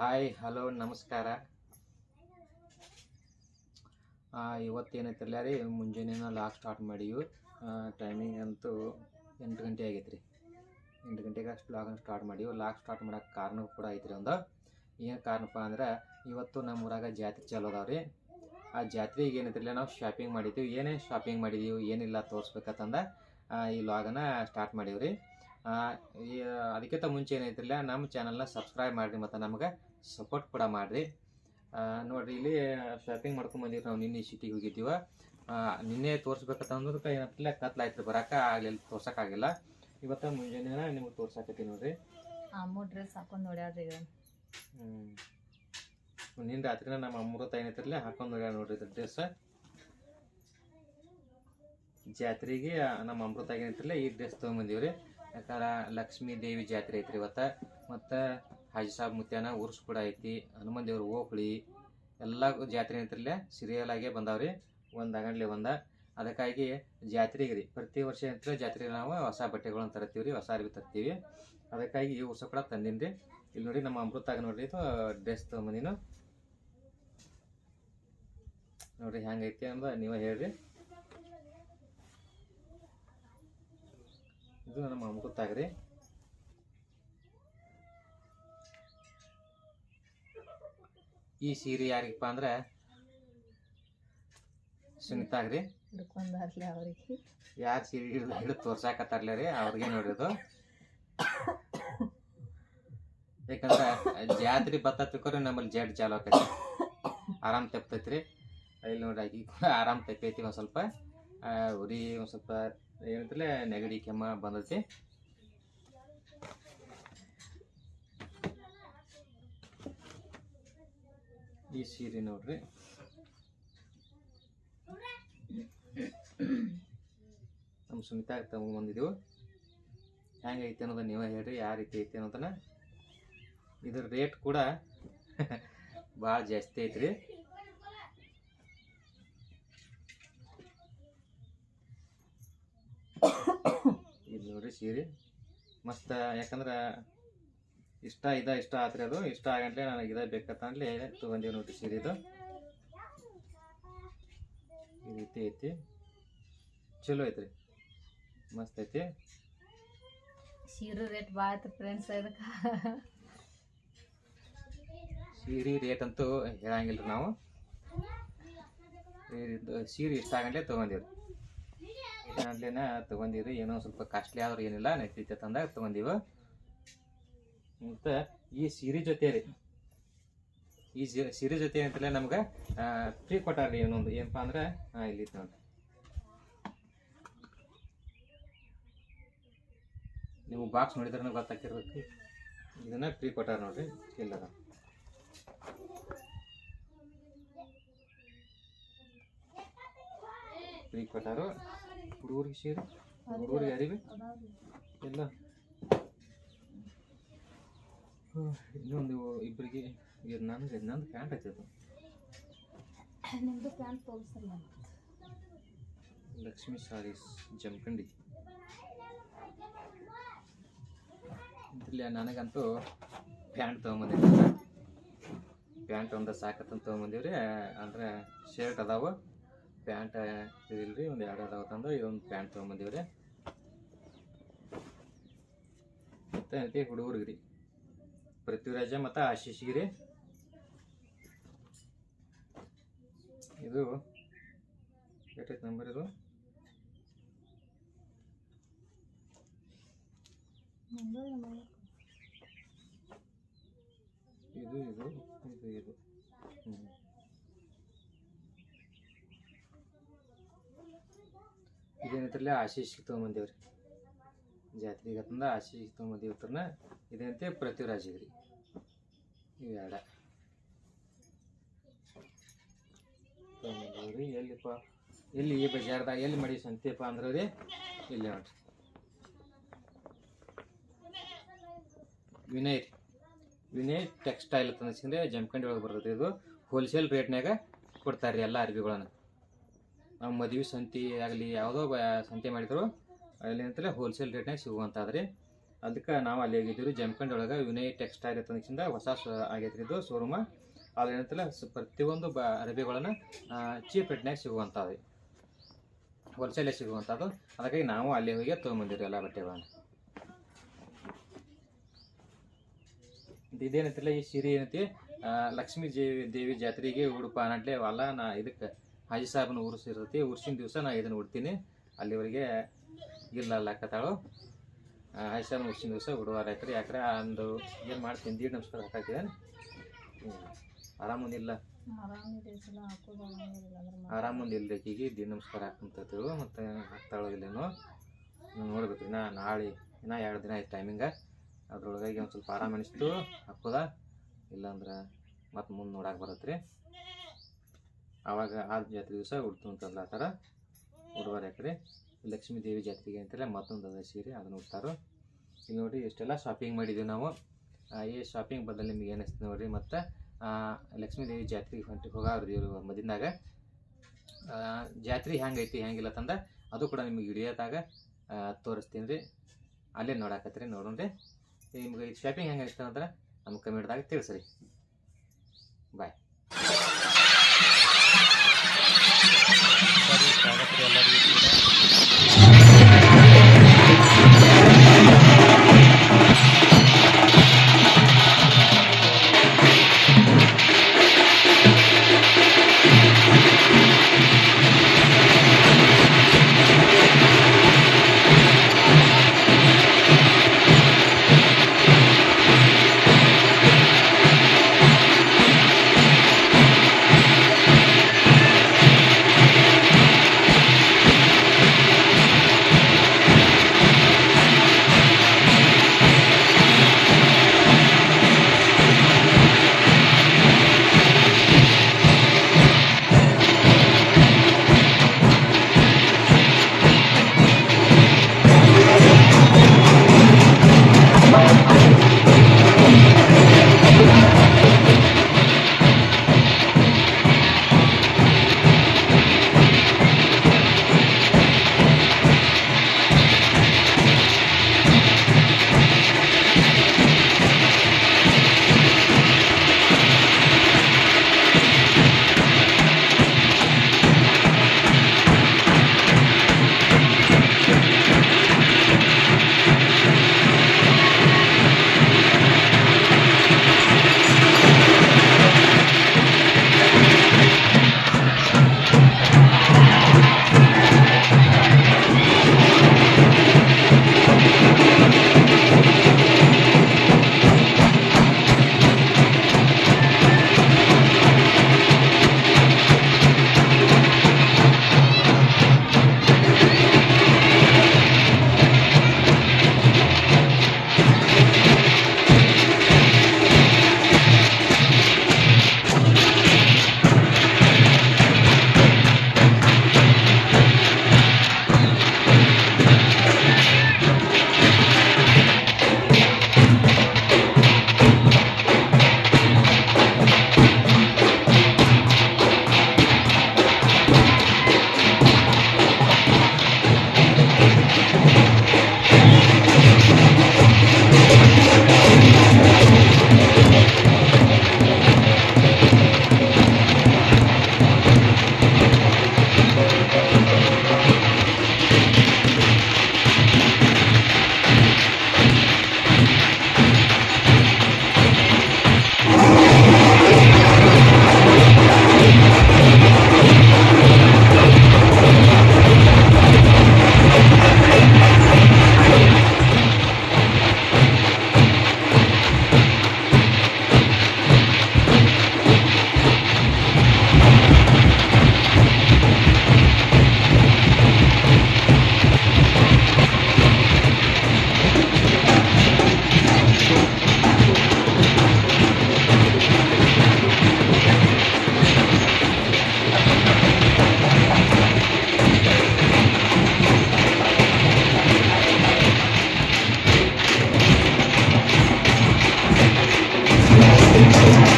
Hi, hello, ನಮಸ್ಕಾರ. ಇವತ್ತೇನೈತಿರಲ್ಲ ರೀ ಮುಂಜಾನೆ ಲಾಕ್ ಸ್ಟಾರ್ಟ್ ಮಾಡೀವಿ. ಟೈಮಿಂಗ್ ಅಂತೂ ಎಂಟು ಗಂಟೆ ಆಗೈತೆ ರೀ ಎಂಟು ಗಂಟೆಗೆ ಅಷ್ಟು ಲಾಗನ್ನು ಸ್ಟಾರ್ಟ್ ಮಾಡೀವಿ. ಲಾಕ್ ಸ್ಟಾರ್ಟ್ ಮಾಡೋಕ್ಕೆ ಕಾರಣ ಕೂಡ ಐತ್ರಿ ಒಂದು. ಏನು ಕಾರಣಪ್ಪ ಅಂದ್ರೆ, ಇವತ್ತು ನಮ್ಮ ಊರಾಗ ಜಾತ್ರೆ ಚಾಲು ಅದಾವ ರೀ ಆ ಜಾತ್ರೆಗೆ ಏನೈತಿರಲ್ಲ ನಾವು ಶಾಪಿಂಗ್ ಮಾಡಿದ್ದೀವಿ ಏನೇ ಶಾಪಿಂಗ್ ಮಾಡಿದ್ದೀವಿ ಏನಿಲ್ಲ ತೋರಿಸ್ಬೇಕಂತಂದ ಈ ಲಾಗನ್ನ ಸ್ಟಾರ್ಟ್ ಮಾಡೀವಿ ರೀ ಅದಕ್ಕಿಂತ ಮುಂಚೆ ಏನೈತಿರಲ್ಲ ನಮ್ಮ ಚಾನಲ್ನ ಸಬ್ಸ್ಕ್ರೈಬ್ ಮಾಡಿರಿ ಮತ್ತು ನಮಗೆ. ಸಪೋರ್ಟ್ ಕೂಡ ಮಾಡಿರಿ ನೋಡಿರಿ ಇಲ್ಲಿ ಶಾಪಿಂಗ್ ಮಾಡ್ಕೊಂಡು ಬಂದೀವಿ ನಾವು ನಿನ್ನೆ ಸಿಟಿಗೆ ಹೋಗಿದ್ದೀವ. ನಿನ್ನೆ ತೋರಿಸ್ಬೇಕಂತಂದ್ರೆ ಏನಂತಿಲ್ಲ ಕತ್ಲಾಯ್ತು ಬರೋಕೆ ಆಗಲಿಲ್ಲ ತೋರ್ಸೋಕ್ಕಾಗಿಲ್ಲ ಇವತ್ತು ಮುಂಜಾನೆ ನಿಮ್ಗೆ ತೋರ್ಸಾಕತ್ತೀನಿ ನೋಡ್ರಿ. ಅಮ್ಮ ಡ್ರೆಸ್ ಹಾಕೊಂಡು ನೋಡ್ಯಾಳ್ರಿ ಈಗ. ಹ್ಞೂ ನಿನ್ನ ರಾತ್ರಿನ ನಮ್ಮ ಅಮೃತ ಏನೈತಿರಲ್ಲ ಹಾಕೊಂಡು ನೋಡ್ಯಾರ ನೋಡ್ರಿ ಇದು ಡ್ರೆಸ್ ಜಾತ್ರೆಗೆ ನಮ್ಮ ಅಮೃತ ಏನೈತಿರಲ್ಲ ಈ ಡ್ರೆಸ್ ತೊಗೊಂಬಂದೀವಿ ರೀ ಯಾಕಂದ್ರೆ ಲಕ್ಷ್ಮೀ ದೇವಿ ಜಾತ್ರೆ ಐತ್ರಿ ಇವತ್ತು. ಮತ್ತು ಹಾಜಿ ಸಾಬ್ ಮುತ್ಯಾನ ಉರ್ಸ್ ಕೂಡ ಐತಿ, ಹನುಮಾನ್ ದೇವ್ರ ಓಕಳಿ ಎಲ್ಲ ಜಾತ್ರೆ ಏನೈತಿರಲ್ಲ ಸೀರಿಯಲ್ ಆಗೇ ಬಂದಾವ್ರಿ, ಒಂದು ಅಂಗಡ್ಲಿ ಒಂದ. ಅದಕ್ಕಾಗಿ ಜಾತ್ರೆಗೆ ರೀ, ಪ್ರತಿ ವರ್ಷ ಅಂತ ಜಾತ್ರೆಗೆ ನಾವು ಹೊಸ ಬಟ್ಟೆಗಳನ್ನು ತರ್ತೀವಿ ರೀ, ಹೊಸ ಅರ್ವಿ ತರ್ತೀವಿ. ಅದಕ್ಕಾಗಿ ಈ ವರ್ಷ ಕೂಡ ತಂದೀನಿ ರೀ. ಇಲ್ಲಿ ನೋಡಿ ನಮ್ಮ ಅಮೃತಾಗ ನೋಡ್ರಿ, ಇದು ಡ್ರೆಸ್ ತೊಗೊಂಬಂದಿನು. ನೋಡ್ರಿ ಹೆಂಗೈತಿ ಅಂದ ನೀವೇ ಹೇಳ್ರಿ. ಇದು ನಮ್ಮ ಅಮೃತಾಗ ರೀ. ಈ ಸೀರೆ ಯಾರಿಗಪ್ಪ ಅಂದ್ರೆ ಸುನಿತಾಗ ರೀ ಹಿಡ್ಕೊಂಡಾರ್ಲಿ ಅವ್ರಿಗೆ. ಯಾರು ಸೀರೆ ಹಿಡಿದು ಹಿಡಿದು ತೋರ್ಸಾಕತ್ತಾರ್ಲ ರೀ ಅವ್ರಿಗೆ ನೋಡಿದ್ದು ಯಾಕಂದ್ರೆ ಜಾತ್ರೆ ಬತ್ತ ತಿಳ್ಕೊರಿ ನಮ್ಮಲ್ಲಿ ಜಡ್ ಚಾಲು ಆಕೈತಿ ಆರಾಮ್ ತಪ್ತೈತ್ರಿ. ಇಲ್ಲಿ ನೋಡ್ರಿ ಆಕಿ ಕೂಡ ಆರಾಮ್ ತಪ್ಪೈತಿ ಒಂದು ಸ್ವಲ್ಪ. ಉರಿ ಒಂದು ಸ್ವಲ್ಪ ಏನಂತಲೇ ನೆಗಡಿ ಕೆಮ್ಮ ಬಂದೈತಿ. ಈ ಸೀರೆ ನೋಡ್ರಿ. ನಮ್ಮ ಸುನಿತಾ ತಗೊಂಬಂದಿದ್ದೀವಿ ಐತೆ ಅನ್ನೋದನ್ನ ನೀವೇ ಹೇಳ್ರಿ, ಯಾವ ರೀತಿ ಐತೆ ಅನ್ನೋದನ್ನ. ಇದ್ರ ರೇಟ್ ಕೂಡ ಭಾಳ ಜಾಸ್ತಿ ಐತ್ರಿ. ಇದು ನೋಡ್ರಿ ಸೀರೆ. ಮಸ್ತ ಯಾಕಂದ್ರೆ ಇಷ್ಟ ಇದ ಇಷ್ಟ ಆತ್ರಿ ಅದು. ಇಷ್ಟ ಆಗಂಟ್ಲೆ ನನಗೆ ಇದ ಬೇಕಂತ ಅನ್ಲಿ ತೊಗೊಂಡೀವಿ ನೋಡ್ರಿ ಸೀರೆ ಇದು ಈ ರೀತಿ ಐತಿ. ಚಲೋ ಐತ್ರಿ. ಮಸ್ತ್ ಐತಿ. ಸೀರೆ ರೇಟ್ ಭಾಳ ಐತೆ ಫ್ರೆಂಡ್ಸ್ ಇದಕ್ಕೆ. ಸೀರೆ ರೇಟ್ ಅಂತೂ ಹೇಳಂಗಿಲ್ಲ ನಾವು. ಇದು ಸೀರೆ ಇಷ್ಟ ಆಗಂಟ್ಲೆ ತೊಗೊಂಡೀವಿ ಗಂಟ್ಲೆನ ತೊಗೊಂಡೀವಿ ಏನೋ ಸ್ವಲ್ಪ ಕಾಸ್ಟ್ಲಿ ಆದ್ರೂ ಏನಿಲ್ಲ ನೈತಿತ್ಯ ತಂದಾಗ ತೊಗೊಂಡೀವಿ. ಮತ್ತು ಈ ಸೀರೆ ಜೊತೆ ರೀ ಈ ಸೀರೆ ಜೊತೆ ಅಂತಲೇ ನಮ್ಗೆ ಫ್ರೀ ಕೊಟ್ಟಾರ್ರಿ ಏನೊಂದು ಏನಪ್ಪ ಅಂದ್ರೆ ಇಲ್ಲಿ ನೋಡ್ರಿ ನೀವು ಬಾಕ್ಸ್ ನೋಡಿದ್ರೆ ಗೊತ್ತಾಕಿರ್ಬೇಕು ಇದನ್ನ ಫ್ರೀ ಕೊಟ್ಟಾರ ನೋಡ್ರಿ ಇಲ್ಲದ ಫ್ರೀ ಕೊಟ್ಟಾರು ಹುಡುಗರಿಗೆ ಸೀರೆ ಹುಡುಗರಿಗೆ ಅರಿವಿ ಎಲ್ಲ. ಇನ್ನೊಂದು ಇಬ್ಬರಿಗೆ ಇದು ನನಗೆ ನಂದು ಪ್ಯಾಂಟ್ ಹಚ್ಚದು. ನಿಮ್ಮದು ಪ್ಯಾಂಟ್ ನಾನು ಲಕ್ಷ್ಮಿ ಸಾರೀಸ್ ಜಮಖಂಡಿ ಇಲ್ಲಿ ನನಗಂತೂ ಪ್ಯಾಂಟ್ ತೊಗೊಂಬಂದಿದ್ದೆ. ಪ್ಯಾಂಟ್ ಒಂದು ಸಾಕತ್ತಂತ ತೊಗೊಂಬಂದೀವ್ರಿ ಅಂದ್ರೆ ಶರ್ಟ್ ಅದಾವ ಪ್ಯಾಂಟ್ ಇದಿಲ್ರಿ ಒಂದು ಎರಡು ಅದಾವೆ ತಂದು ಇದೊಂದು ಪ್ಯಾಂಟ್ ರೀ ಮತ್ತೆ ಐತಿ ಹುಡುಗರಿಗೆ ರೀ ಪೃಥ್ವಿರಾಜ ಮತ್ತು ಆಶೀಶ್ಗೆ ರೀ ಇದು ಎಷ್ಟೈತೆ ನಂಬರ್ ಇದು. ಇದು ಇದು ಇದು ಇದು. ಇದೇನೈತ್ರಲ್ಲ ಆಶೀಶ್ ತೊಗೊಂಬಂದೇವ್ರಿ. ಜಾತ್ರೆಗೆ ಅಂತಂದ ಆಶೀಶ್ ತೊಗೊಂಬಂದೇವ್ರನ್ನ ಇದೇನಂತೆ ಇದಂತೆ ಪೃಥ್ವಿರಾಜಿಗೆ ರೀ ಇವು ರೀ ಎಲ್ಲಿಪ್ಪ? ಎಲ್ಲಿ ಈ ಬಜಾರ್ದಾಗ ಎಲ್ಲಿ ಮಡಿ ಸಂತೆಪ್ಪ ಅಂದ್ರೆ ರೀ? ಇಲ್ಲಿ ನೋಡ್ರಿ. ವಿನಯ್ ವಿನಯ್ ಟೆಕ್ಸ್ಟೈಲ್ ಅನ್ಸ್ಕೊಂಡ್ರೆ ಜಮಖಂಡಿ ಒಳಗೆ ಬರ್ತೈತಿ ಇದು. ಹೋಲ್ಸೇಲ್ ರೇಟ್ನಾಗ ಕೊಡ್ತಾರೆ ರೀ ಎಲ್ಲ ಅರ್ಬಿಗಳನ್ನು. ನಾವು ಮದುವೆ ಸಂತಿ ಆಗಲಿ ಯಾವುದೋ ಸಂತೆ ಮಾಡಿದ್ರು, ಅಲ್ಲಿ ಅಂತಲೇ ಹೋಲ್ಸೇಲ್ ರೇಟ್ನಾಗ ಸಿಗುವಂಥದ್ರಿ ಅದಕ್ಕೆ ನಾವು ಅಲ್ಲಿ ಹೋಗಿದ್ದೀವಿ ಜಮಖಂಡಿ ಒಳಗೆ ವಿನಯ್ ಟೆಕ್ಸ್ಟೈಲ್ ಅಂತಂದಿಂದ ಹೊಸ ಆಗೈತೆ ರೀ ಇದು ಶೋರೂಮ ಅದು ಏನಂತಲ್ಲ ಪ್ರತಿಯೊಂದು ಬ ಅರಬಿಗಳನ್ನು ಚೀಪ್ ರೇಟ್ನಾಗ ಸಿಗುವಂಥದ್ದು ಹೋಲ್ಸೇಲೇ ಸಿಗುವಂಥದ್ದು. ಅದಕ್ಕಾಗಿ ನಾವು ಅಲ್ಲಿ ಹೋಗಿ ತೊಗೊಂಬಂದಿರಿ ಎಲ್ಲ ಬಟ್ಟೆಗಳನ್ನು. ಇದೇನೈತಿಲ್ಲ ಈ ಸೀರೆ ಏನೈತಿ ಲಕ್ಷ್ಮೀ ದೇವಿ ದೇವಿ ಜಾತ್ರೆಗೆ ಉಡುಪ ಅನ್ನಟ್ಲೆ ಅಲ್ಲ ನಾ ಇದಕ್ಕೆ ಹಾಜಿ ಸಾಹೇಬನ ಉರ್ಸಿರ್ತೈತಿ ಉರ್ಸಿನ ದಿವಸ ನಾ ಇದನ್ನು ಉಡ್ತೀನಿ. ಅಲ್ಲಿವರೆಗೆ ಇಲ್ಲ ಅಲ್ಲಕತ್ತಾಳು. ಹಾಜಿ ಸಾಹೇಬನ ಉರ್ಸಿನ ದಿವಸ ಉಡುವಾರ ಐತ್ರಿ ಯಾಕ್ರೆ ಒಂದು ಏನು ಮಾಡ್ತೀನಿ ದೀಡ್ ನಮಸ್ಕಾರ ಹಾಕಿದೆ ಆರಾಮೊಂದಿಲ್ಲ ಒಂದಿಲ್ಲ ಆರಾಮ ಒಂದಿಲ್ಲ ಆರಾಮೊಂದು ದೀಡ್ ನಮಸ್ಕಾರ ಹಾಕಂತೇಳು ಮತ್ತು ಹಾಕ್ತಾಳೋದಿಲ್ಲೇನೋ ನೋಡ್ಬೇಕು ನಾ ನಾಳೆ, ಇನ್ನ ಎರಡು ದಿನ ಆಯ್ತು ಟೈಮಿಂಗ ಅದ್ರೊಳಗಾಗಿ ಒಂದು ಸ್ವಲ್ಪ ಆರಾಮ ಅನಿಸ್ತು. ಹಾಕೋದ ಇಲ್ಲಾಂದ್ರೆ ಮತ್ತೆ ಮುಂದೆ ನೋಡಕ್ಕೆ ಬರತ್ತೆ ರೀ ಆವಾಗ ಆ ಜಾತ್ರೆ ದಿವಸ ಉಡ್ತು ಅಂತಂದ ಆ ಥರ. ಯಾಕ್ರಿ ಲಕ್ಷ್ಮೀ ದೇವಿ ಜಾತ್ರೆಗೆ ಅಂತೆಲ್ಲ ಮತ್ತೊಂದು ಅದ ಸೀರೆ ಅದನ್ನು ಉಡ್ತಾರೋ. ಇಲ್ಲಿ ನೋಡಿ ಇಷ್ಟೆಲ್ಲ ಶಾಪಿಂಗ್ ಮಾಡಿದ್ದೀವಿ ನಾವು. ಈ ಶಾಪಿಂಗ್ ಬದಲು ನಿಮ್ಗೆ ಏನಿಸ್ತು ನೋಡಿರಿ, ಮತ್ತು ಲಕ್ಷ್ಮೀ ದೇವಿ ಜಾತ್ರೆಗೆ ಹೊಂಟಿ ಹೋಗಾರ ಇವರು ಮದಿನಾಗ ಜಾತ್ರೆ ಹೆಂಗೈತಿ ಹೆಂಗಿಲ್ಲ ತಂದ, ಅದು ಕೂಡ ನಿಮಗೆ ವಿಡಿಯೋದಾಗ ತೋರಿಸ್ತೀನಿ ರೀ ಅಲ್ಲೇ ನೋಡಾಕತ್ತ್ರಿ ರೀ ನಿಮ್ಗೆ ಈ ಶಾಪಿಂಗ್ ಹೆಂಗೆ ಅನಿಸ್ತು ಅಂದ್ರೆ ನಮ್ಮ ಕಮೆಂಟ್ದಾಗ ತಿಳಿಸ್ರಿ. ಬಾಯ್ ಎಲ್ಲರಿಗೂ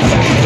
ಕೂಡ Thank